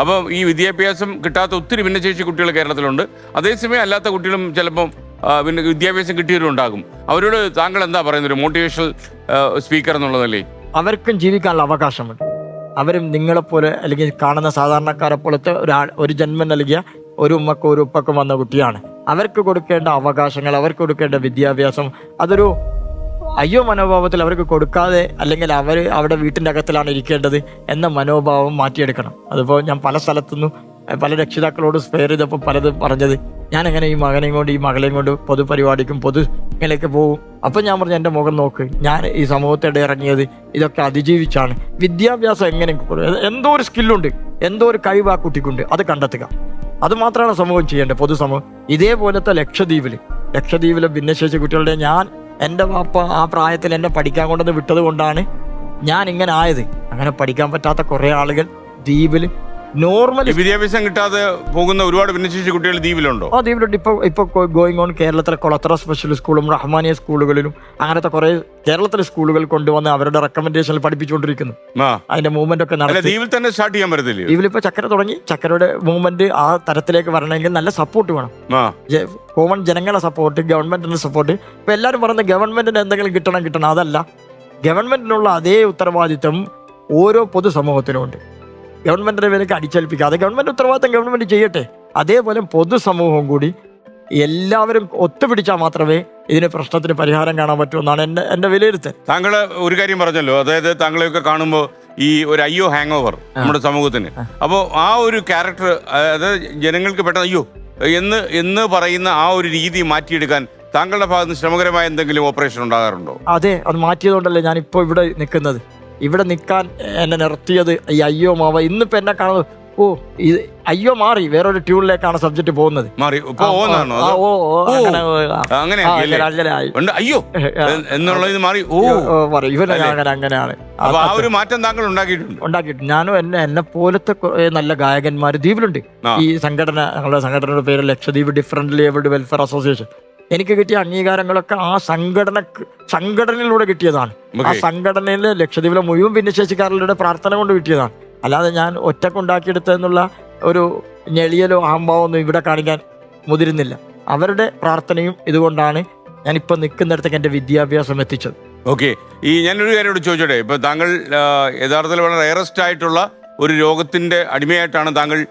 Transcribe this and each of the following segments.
അപ്പോൾ ഈ വിദ്യാഭ്യാസം കിട്ടാത്ത ഒത്തിരി ഭിന്നശേഷി കുട്ടികൾ കേരളത്തിലുണ്ട്. അതേസമയം അല്ലാത്ത കുട്ടികളും ചിലപ്പം പിന്നെ വിദ്യാഭ്യാസം കിട്ടിയവരുണ്ടാകും അവരോട് താങ്കൾ എന്താ പറയുന്നത്? ഒരു മോട്ടിവേഷണൽ സ്പീക്കർ എന്നുള്ളതല്ലേ? അവർക്കും ജീവിക്കാനുള്ള അവകാശമുണ്ട്. അവരും നിങ്ങളെപ്പോലെ അല്ലെങ്കിൽ കാണുന്ന സാധാരണക്കാരെ പോലത്തെ ഒരാൾ ഒരു ജന്മം നൽകിയ ഒരു ഉമ്മക്കും ഒരു ഉപ്പക്കും വന്ന കുട്ടിയാണ്. അവർക്ക് കൊടുക്കേണ്ട അവകാശങ്ങൾ അവർക്ക് കൊടുക്കേണ്ട വിദ്യാഭ്യാസം അതൊരു അയ്യോ മനോഭാവത്തിൽ അവർക്ക് കൊടുക്കാതെ അല്ലെങ്കിൽ അവർ അവിടെ വീട്ടിന്റെ അകത്തിലാണ് ഇരിക്കേണ്ടത് എന്ന മനോഭാവം മാറ്റിയെടുക്കണം. അതിപ്പോൾ ഞാൻ പല സ്ഥലത്തുനിന്നും പല രക്ഷിതാക്കളോട് സ്പെയർ ചെയ്തപ്പോൾ പലത് പറഞ്ഞത് ഞാൻ എങ്ങനെ ഈ മകനെയും കൊണ്ട് ഈ മകളെയും കൊണ്ട് പൊതുപരിപാടിക്കും പൊതു ഇങ്ങനെയൊക്കെ പോകും? അപ്പം ഞാൻ പറഞ്ഞു എന്റെ മുഖം നോക്ക് ഞാൻ ഈ സമൂഹത്തിടെ ഇറങ്ങിയത് ഇതൊക്കെ അതിജീവിച്ചാണ്. വിദ്യാഭ്യാസം എങ്ങനെ എന്തോ ഒരു സ്കില്ലുണ്ട് എന്തോ ഒരു കഴിവ് ആ കുട്ടിക്കുണ്ട് അത് കണ്ടെത്തുക. അത് മാത്രമാണ് സമൂഹം ചെയ്യേണ്ടത് പൊതുസമൂഹം. ഇതേപോലത്തെ ലക്ഷദ്വീപിൽ ലക്ഷദ്വീപിലെ ഭിന്നശേഷി കുട്ടികളുടെ ഞാൻ എന്റെ പാപ്പ ആ പ്രായത്തിൽ എന്നെ പഠിക്കാൻ കൊണ്ടുവന്ന് വിട്ടത് കൊണ്ടാണ് ഞാൻ ഇങ്ങനെ ആയത്. അങ്ങനെ പഠിക്കാൻ പറ്റാത്ത കുറേ ആളുകൾ ദ്വീപിൽ നോർമൽ വിദ്യാഭ്യാസം കിട്ടാതെ പോകുന്ന ഒരുപാട് ഭിന്നശേഷി കുട്ടികൾ ദ്വീപിലുണ്ടോ? ആ ദ്വീപിലുണ്ട്. ഇപ്പോൾ ഇപ്പോൾ ഗോയിങ് ഓൺ കേരളത്തിലെ കൊളത്ര സ്പെഷ്യൽ സ്കൂളും റഹ്മാനിയ സ്കൂളുകളിലും അങ്ങനത്തെ കുറേ കേരളത്തിലെ സ്കൂളുകൾ കൊണ്ടുവന്ന് അവരുടെ റെക്കമെൻഡേഷനിൽ പഠിപ്പിച്ചുകൊണ്ടിരിക്കുന്നു. അതിന്റെ മൂവ്മെന്റ് ഒക്കെ നടത്തി. ദ്വീപിൽ തന്നെ സ്റ്റാർട്ട് ചെയ്യാൻ പറ്റത്തില്ലേ ദ്വീപിലിപ്പോൾ ചക്കര തുടങ്ങി. ചക്കരയുടെ മൂവ്മെന്റ് ആ തരത്തിലേക്ക് വരണമെങ്കിൽ നല്ല സപ്പോർട്ട് വേണം. കോമൺ ജനങ്ങളെ സപ്പോർട്ട് ഗവൺമെന്റിന്റെ സപ്പോർട്ട് ഇപ്പൊ എല്ലാവരും പറയുന്നത് ഗവൺമെന്റിന് എന്തെങ്കിലും കിട്ടണം കിട്ടണം. അതല്ല. ഗവൺമെന്റിനുള്ള അതേ ഉത്തരവാദിത്വം ഓരോ പൊതുസമൂഹത്തിനും ഉണ്ട് ഗവൺമെന്റിന്റെ പേരൊക്കെ അടിച്ചേൽപ്പിക്കാതെ ഗവൺമെന്റ് ഉത്തരവാദിത്തം ഗവൺമെന്റ് ചെയ്യട്ടെ. അതേപോലെ പൊതുസമൂഹം കൂടി എല്ലാവരും ഒത്തുപിടിച്ചാൽ മാത്രമേ ഇതിന് പ്രശ്നത്തിന് പരിഹാരം കാണാൻ പറ്റൂ എന്നാണ് എന്റെ എന്റെ വിലയിരുത്തൽ. താങ്കൾ ഒരു കാര്യം പറഞ്ഞല്ലോ. അതായത് താങ്കളെയൊക്കെ കാണുമ്പോൾ ഈ ഒരു അയ്യോ ഹാങ് ഓവർ നമ്മുടെ സമൂഹത്തിന്. അപ്പോൾ ആ ഒരു ക്യാരക്ടർ അതായത് ജനങ്ങൾക്ക് പെട്ടെന്ന് അയ്യോ എന്ന് എന്ന് പറയുന്ന ആ ഒരു രീതി മാറ്റിയെടുക്കാൻ താങ്കളുടെ ഭാഗത്ത് ശ്രമകരമായ എന്തെങ്കിലും ഓപ്പറേഷൻ ഉണ്ടാകാറുണ്ടോ? അതെ അത് മാറ്റിയതുകൊണ്ടല്ലേ ഞാനിപ്പോൾ ഇവിടെ നിൽക്കുന്നത്. ഇവിടെ നിൽക്കാൻ എന്നെ നിർത്തിയത് ഈ അയ്യോ മാവ ഇന്നിപ്പോൾ എന്നെ കാണുന്നത് ഓ ഇത് അയ്യോ മാറി വേറൊരു ട്യൂണിലേക്കാണ് സബ്ജക്ട് പോകുന്നത്. മാറി ഓ അങ്ങനെ അയ്യോ എ- എന്നുള്ളത് മാറി ഓ. ഇവനെ അങ്ങനെ അങ്ങനെയാണ്. ആ ഒരു മാറ്റം താങ്കൾ ഉണ്ടാക്കിയിട്ടുണ്ട്. ഉണ്ടാക്കിയിട്ടുണ്ട് ഞാനും എന്നെ എന്നെ പോലത്തെ നല്ല ഗായകന്മാർ ദ്വീപിലുണ്ട്. ഈ സംഘടന ഞങ്ങളുടെ സംഘടനയുടെ പേര് Lakshadweep different abled welfare association. എനിക്ക് കിട്ടിയ അംഗീകാരങ്ങളൊക്കെ ആ സംഘടന സംഘടനയിലൂടെ കിട്ടിയതാണ്. ആ സംഘടനയിൽ സംഘടനയിലെ ലക്ഷദ്വീപിലെ മുഴുവൻ ഭിന്നശേഷിക്കാരുടെ പ്രാർത്ഥന കൊണ്ട് കിട്ടിയതാണ്. അല്ലാതെ ഞാൻ ഒറ്റക്കുണ്ടാക്കിയെടുത്തെന്നുള്ള ഒരു ഞെളിയലോ അഹംഭാവോ ഒന്നും ഇവിടെ കാണിക്കാൻ മുതിരുന്നില്ല. അവരുടെ പ്രാർത്ഥനയും ഇതുകൊണ്ടാണ് ഞാൻ ഇപ്പൊ നിൽക്കുന്നിടത്തേക്ക് എന്റെ വിദ്യാഭ്യാസം എത്തിച്ചത്. ഓക്കെ. ഈ ഞാനൊരു കാര്യം കൂടി ചോദിച്ചോട്ടെ? ഇപ്പൊ താങ്കൾ യഥാർത്ഥത്തിൽ വളരെ റയറസ്റ്റ് ആയിട്ടുള്ള ഒരു രോഗത്തിന്റെ അടിമയായിട്ടാണ് താങ്കൾ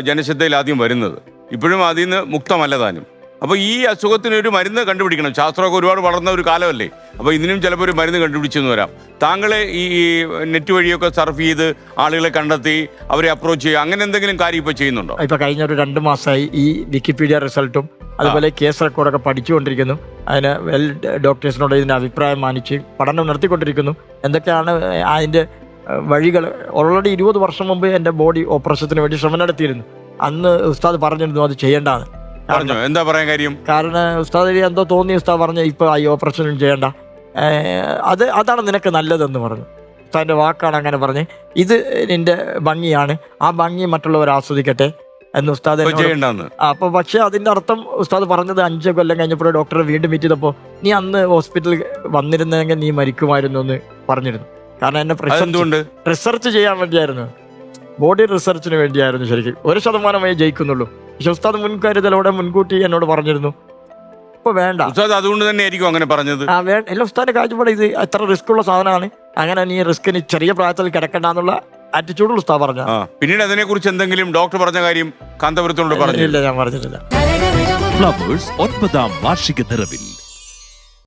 ജനശ്രദ്ധയിൽ ആദ്യം വരുന്നത്. ഇപ്പോഴും അതിൽ നിന്ന് മുക്തമല്ല താനും. അപ്പൊ ഈ അസുഖത്തിന് ഒരു മരുന്ന് കണ്ടുപിടിക്കണം. ശാസ്ത്രമൊക്കെ ഒരുപാട് വളർന്ന ഒരു കാലമല്ലേ? അപ്പോൾ ഇതിനും ചിലപ്പോൾ ഒരു മരുന്ന് കണ്ടുപിടിച്ചെന്ന് വരാം. താങ്കളെ ഈ നെറ്റ് വഴിയൊക്കെ സർഫ് ചെയ്ത് ആളുകളെ കണ്ടെത്തി അവരെ അപ്രോച്ച് ചെയ്യുക അങ്ങനെ എന്തെങ്കിലും കാര്യം ഇപ്പൊ ചെയ്യുന്നുണ്ടോ? ഇപ്പൊ കഴിഞ്ഞ ഒരു രണ്ട് മാസമായി ഈ വിക്കിപീഡിയ റിസൾട്ടും അതുപോലെ കേസ് റെക്കോർഡൊക്കെ പഠിച്ചുകൊണ്ടിരിക്കുന്നു. അതിന് വെൽ ഡോക്ടേഴ്സിനോട് ഇതിന്റെ അഭിപ്രായം മാനിച്ച് പഠനം നടത്തിക്കൊണ്ടിരിക്കുന്നു എന്തൊക്കെയാണ് അതിന്റെ വഴികൾ? ഓൾറെഡി ഇരുപത് വർഷം മുമ്പ് എന്റെ ബോഡി ഓപ്പറേഷത്തിന് വേണ്ടി ശ്രമം നടത്തിയിരുന്നു. അന്ന് ഉസ്താദ് പറഞ്ഞിരുന്നു അത് ചെയ്യേണ്ടതാണ്. പറഞ്ഞോ? എന്താ പറയാൻ കാര്യം? കാരണം ഉസ്താദ് എന്തോ തോന്നി ഉസ്താദ് പറഞ്ഞ ഇപ്പൊ ഈ ഓപ്പറേഷനും ചെയ്യണ്ട. അത് അതാണ് നിനക്ക് നല്ലതെന്ന് പറഞ്ഞു. ഉസ്താദിന്റെ വാക്കാണ് അങ്ങനെ പറഞ്ഞ് ഇത് നിന്റെ ഭംഗിയാണ്. ആ ഭംഗി മറ്റുള്ളവർ ആസ്വദിക്കട്ടെ. എന്ന് ഉസ്താദ് അപ്പൊ പക്ഷെ അതിന്റെ അർത്ഥം ഉസ്താദ് പറഞ്ഞത് അഞ്ച് കൊല്ലം കഴിഞ്ഞപ്പോൾ ഡോക്ടറെ വീണ്ടും മീറ്റ് ചെയ്തപ്പോൾ നീ അന്ന് ഹോസ്പിറ്റലിൽ വന്നിരുന്നെങ്കിൽ നീ മരിക്കുമായിരുന്നു എന്ന് പറഞ്ഞിരുന്നു. കാരണം എന്നെ റിസർച്ച് ചെയ്യാൻ വേണ്ടിയായിരുന്നു. ബോഡി റിസർച്ചിന് വേണ്ടിയായിരുന്നു ശരിക്കും. ഒരു ശതമാനമേ ജയിക്കുന്നുള്ളൂ. ഉസ്താദ് മുൻകരുതലോടെ മുൻകൂട്ടി എന്നോട് പറഞ്ഞിരുന്നു. ഇപ്പൊ വേണ്ട. ഉസ്താദ് അതുകൊണ്ട് തന്നെ ആയിരിക്കും അങ്ങനെ പറഞ്ഞത്. ആ വേ എല്ലാ ഉസ്താദിന്റെ കാഴ്ചപ്പാട് ഇത് എത്ര റിസ്ക് ഉള്ള സാധനമാണ്. അങ്ങനെ നീ റിസ്കിന് ചെറിയ പ്രായത്തിൽ കിടക്കണ്ട എന്നുള്ള ആറ്റിറ്റ്യൂഡ് ഉസ്താദ് പറഞ്ഞു പിന്നീട് അതിനെ കുറിച്ച് എന്തെങ്കിലും ഡോക്ടർ പറഞ്ഞ കാര്യം കാന്തപുരത്തോട് പറഞ്ഞില്ല ഞാൻ പറഞ്ഞിട്ടില്ല. ഒൻപതാം വാർഷിക നിറവിൽ.